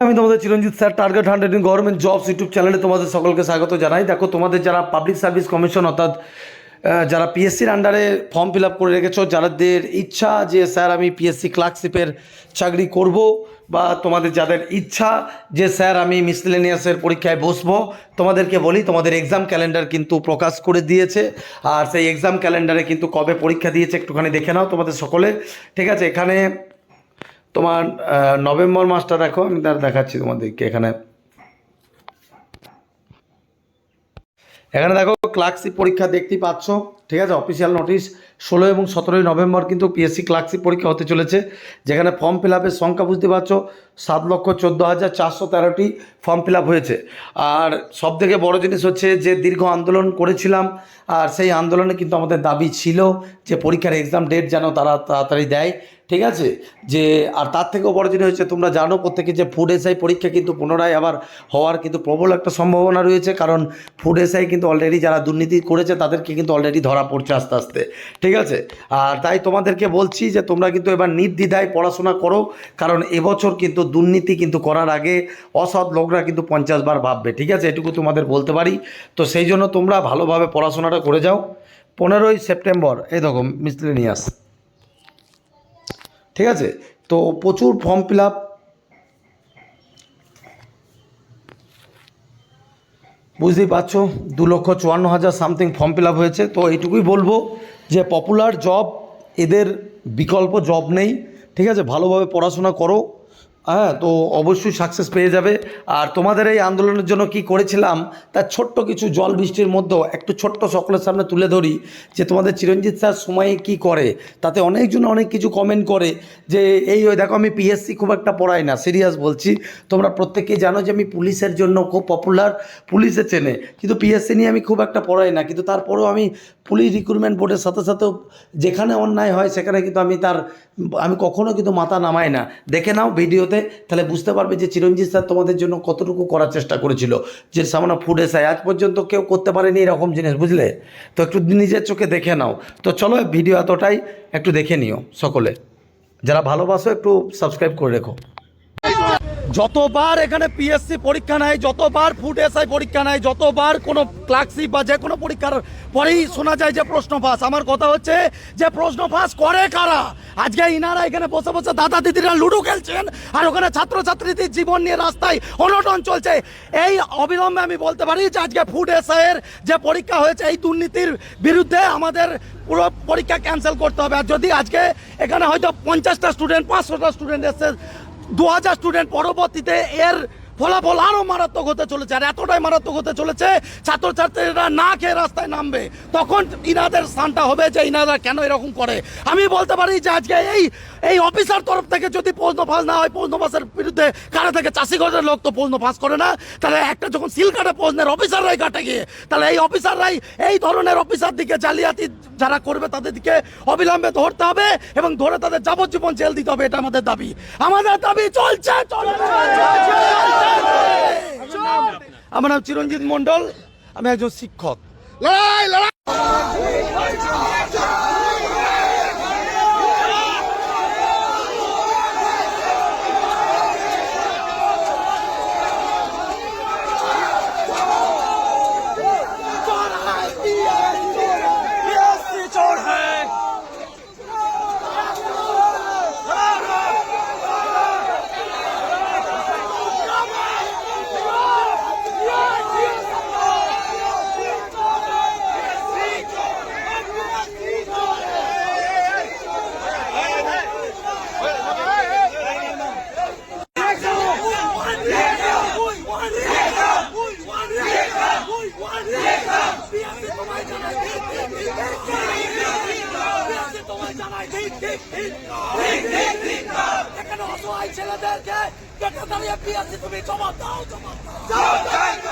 আমি তোমাদের Chiranjit sir target hundred in government jobs YouTube চ্যানেলে তোমাদের সকলকে স্বাগত জানাই। দেখো, তোমাদের যারা পাবলিক সার্ভিস কমিশন অর্থাৎ যারা পিএসসির আন্ডারে ফর্ম ফিল আপ করে রেখেছো যাদের ইচ্ছা যে, স্যার, আমি পিএসসি ক্লার্কশিপের চাকরি করব বা তোমাদের যাদের ইচ্ছা যে, স্যার, আমি মিসলেনিয়াসের পরীক্ষায় বসবো, তোমাদেরকে বলি, তোমাদের এক্সাম ক্যালেন্ডার কিন্তু প্রকাশ করে দিয়েছে। আর সেই এক্সাম ক্যালেন্ডারে কিন্তু কবে পরীক্ষা দিয়েছে একটুখানি দেখে নাও তোমাদের সকলে। ঠিক আছে, এখানে তোমার নভেম্বর মাসটা দেখো, আমি তার দেখাচ্ছি তোমাদেরকে এখানে। এখানে দেখো ক্লার্কশিপ পরীক্ষা দেখতেই পাচ্ছ, ঠিক আছে অফিসিয়াল নোটিশ ষোলো এবং সতেরোই নভেম্বর কিন্তু পিএসসি ক্লার্কশিপ পরীক্ষা হতে চলেছে, যেখানে ফর্ম ফিল আপের সংখ্যা বুঝতে পারছ, সাত লক্ষ চোদ্দ হাজার চারশো তেরোটি ফর্ম ফিল আপ হয়েছে। আর সব থেকে বড় জিনিস হচ্ছে যে, দীর্ঘ আন্দোলন করেছিলাম, আর সেই আন্দোলনে কিন্তু আমাদের দাবি ছিল যে, পরীক্ষার এক্সাম ডেট যেন তারা তাড়াতাড়ি দেয় ঠিক আছে? যে, আর তার থেকেও বড় জিনিস হচ্ছে তোমরা জানো প্রত্যেকে যে ফুড এসআই পরীক্ষা কিন্তু পুনরায় আবার হওয়ার কিন্তু প্রবল একটা সম্ভাবনা রয়েছে। কারণ ফুড এসআই কিন্তু অলরেডি যারা দুর্নীতি করেছে তাদেরকে কিন্তু অলরেডি ধরা পড়ছে আস্তে আস্তে। ঠিক আছে? আর তাই তোমাদেরকে বলছি যে, তোমরা কিন্তু এবার নির্দ্বিধায় পড়াশোনা করো। কারণ এবছর কিন্তু দুর্নীতি কিন্তু করার আগে অসৎ লোকরা কিন্তু পঞ্চাশ বার ভাববে। ঠিক আছে? এটুকু তোমাদের বলতে পারি। তো সেই জন্য তোমরা ভালোভাবে পড়াশোনাটা করে যাও। পনেরোই সেপ্টেম্বর, এই দেখো মিসলেনিয়াস ঠিক আছে? তো প্রচুর ফর্ম ফিল আপ বুঝতেই পারছ? দু লক্ষ চুয়ান্ন হাজার সামথিং ফর্ম ফিল আপ হয়েছে। তো এইটুকুই বলব যে পপুলার জব এদের বিকল্প জব নেই। ঠিক আছে? ভালোভাবে পড়াশোনা করো। হ্যাঁ তো অবশ্যই সাকসেস পেয়ে যাবে। আর তোমাদের এই আন্দোলনের জন্য কি করেছিলাম, তার ছোট্ট কিছু জল বৃষ্টির মধ্যেও একটু ছোট্ট সকলের সামনে তুলে ধরি যে তোমাদের চিরঞ্জিত স্যার সময়ে কি করে, তাতে অনেকজন অনেক কিছু কমেন্ট করে যে, এই ওই দেখো, আমি পিএসসি খুব একটা পড়াই না সিরিয়াস বলছি। তোমরা প্রত্যেকেই জানো যে আমি পুলিশের জন্য খুব পপুলার পুলিশে চেনে। কিন্তু পিএসসি নিয়ে আমি খুব একটা পড়াই না। কিন্তু তারপরেও আমি পুলিশ রিক্রুটমেন্ট বোর্ডের সাথে সাথেও যেখানে অন্যায় হয়, সেখানে কিন্তু আমি তার, আমি কখনো কিন্তু মাথা নামাই না। দেখে নাও ভিডিওতে তাহলে বুঝতে পারবে যে চিরঞ্জিত স্যার তোমাদের জন্য কতটুকু করার চেষ্টা করেছিল। যে সামনে ফুড এসে আজ পর্যন্ত কেউ করতে পারেনি এরকম জিনিস, বুঝলে? তো একটু নিজের চোখে দেখে নাও। তো চলো ভিডিও এতটাই, একটু দেখে নিও সকলে। যারা ভালোবাসো, একটু সাবস্ক্রাইব করে রেখো। যতবার এখানে পিএসসি পরীক্ষা নেয় যতবার ফুড এসআই পরীক্ষা নেয় যতবার কোনো ক্লার্কশিপ বা যে কোনো পরীক্ষার পরেই শোনা যায় যে প্রশ্ন ফাঁস আমার কথা হচ্ছে যে প্রশ্ন ফাঁস করে কারা? আজকে ইনারা এখানে বসে বসে দাদা দিদিরা লুডো খেলছেন আর ওখানে ছাত্রছাত্রীদের জীবন নিয়ে রাস্তায় অনটন চলছে। এই অবিলম্বে আমি বলতে পারি যে আজকে ফুড এসআইয়ের যে পরীক্ষা হয়েছে, এই দুর্নীতির বিরুদ্ধে আমাদের পুরো পরীক্ষা ক্যান্সেল করতে হবে। আর যদি আজকে এখানে হয়তো পঞ্চাশটা স্টুডেন্ট পাঁচশোটা স্টুডেন্ট এসে দু হাজার স্টুডেন্ট পরবর্তীতে এর ফলাফল আরও মারাত্মক হতে চলেছে, আর এতটাই মারাত্মক হতে চলেছে, ছাত্রছাত্রীরা না খেয়ে রাস্তায় নামবে। তখন ইনাদের স্থানটা হবে যে ইনারা কেন এরকম করে। আমি বলতে পারি যে আজকে এই এই অফিসার তরফ থেকে যদি প্রশ্ন ফাঁস না হয় প্রশ্ন ফাঁসের বিরুদ্ধে কারা থেকে চাষিগঞ্জের লোক তো প্রশ্ন ফাঁস করে না, তাহলে একটা যখন সিল কাটে প্রশ্নের অফিসাররাই কাটে গিয়ে, তাহলে এই অফিসাররাই এই ধরনের অফিসার দিকে জালিয়াতি যারা করবে তাদের দিকে অবিলম্বে ধরতে হবে এবং ধরে তাদের যাবজ্জীবন জেল দিতে হবে, এটা আমাদের দাবি। আমাদের দাবি চলছে চলছে। আমার নাম চিরঞ্জিত মন্ডল আমি একজন শিক্ষক। লড়াই লড়াই! এখানে অসহায় ছেলেদেরকে কেটে দাঁড়িয়ে পিয়াসি তুমি জমা দাও। জমা দাও